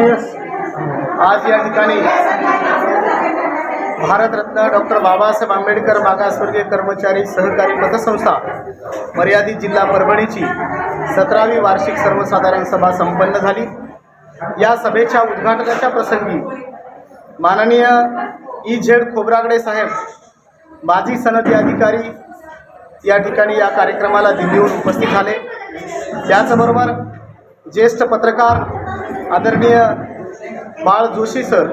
आज या ठिकाणी भारतरत्न डॉक्टर बाबासाहेब आंबेडकर मागासवर्गीय कर्मचारी सहकारी पतसंस्था मर्यादित जिल्हा परभणीची सतरावी वार्षिक सर्वसाधारण सभा संपन्न झाली. या सभेच्या उद्घाटनाच्या प्रसंगी माननीय ई झेड खोब्रागडे साहेब माजी सनदी अधिकारी या ठिकाणी या कार्यक्रमाला दिल्लीहून उपस्थित झाले. त्याचबरोबर ज्येष्ठ पत्रकार आदरणीय बाळ जोशी सर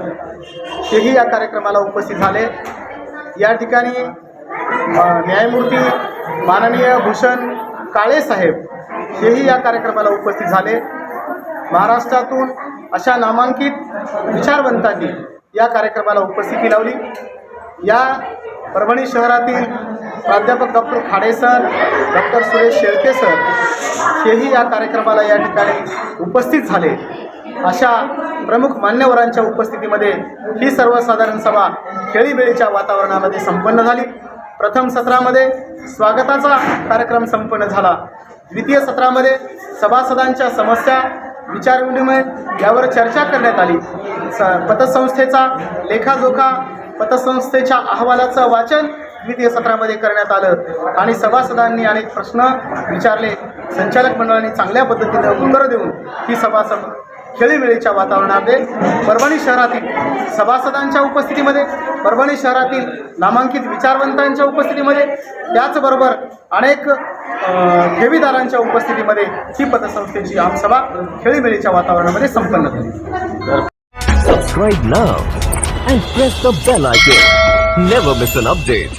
हेही या कार्यक्रमाला उपस्थित झाले. या ठिकाणी न्यायमूर्ती माननीय भूषण काळे साहेब हेही या कार्यक्रमाला उपस्थित झाले. महाराष्ट्रातून अशा नामांकित विचारवंतांनी या कार्यक्रमाला उपस्थिती लावली. या परभणी शहरातील प्राध्यापक doctor Khade sir doctor Suresh Shelke sir हेही या कार्यक्रमाला या ठिकाणी उपस्थित झाले. अशा प्रमुख मान्यवरांच्या उपस्थितीमध्ये ही सर्वसाधारण सभा खेळीबेळीच्या वातावरणामध्ये संपन्न झाली. प्रथम सत्रामध्ये स्वागताचा कार्यक्रम संपन्न झाला. द्वितीय सत्रामध्ये सभासदांच्या समस्या विचारविनिमय यावर चर्चा करण्यात आली. स पतसंस्थेचा लेखाजोखा पतसंस्थेच्या अहवालाचं वाचन द्वितीय सत्रामध्ये करण्यात आलं आणि सभासदांनी अनेक प्रश्न विचारले. संचालक मंडळाने चांगल्या पद्धतीनं उत्तरं देऊन ही सभा सम खेळीमेळीच्या वातावरणामध्ये परभणी शहरातील सभासदांच्या उपस्थितीमध्ये परभणी शहरातील नामांकित विचारवंतांच्या उपस्थितीमध्ये त्याचबरोबर अनेक ठेवीदारांच्या उपस्थितीमध्ये ही पतसंस्थेची आमसभा खेळीमेळीच्या वातावरणामध्ये संपन्न झाली Subscribe now and press the bell icon. Never miss an update.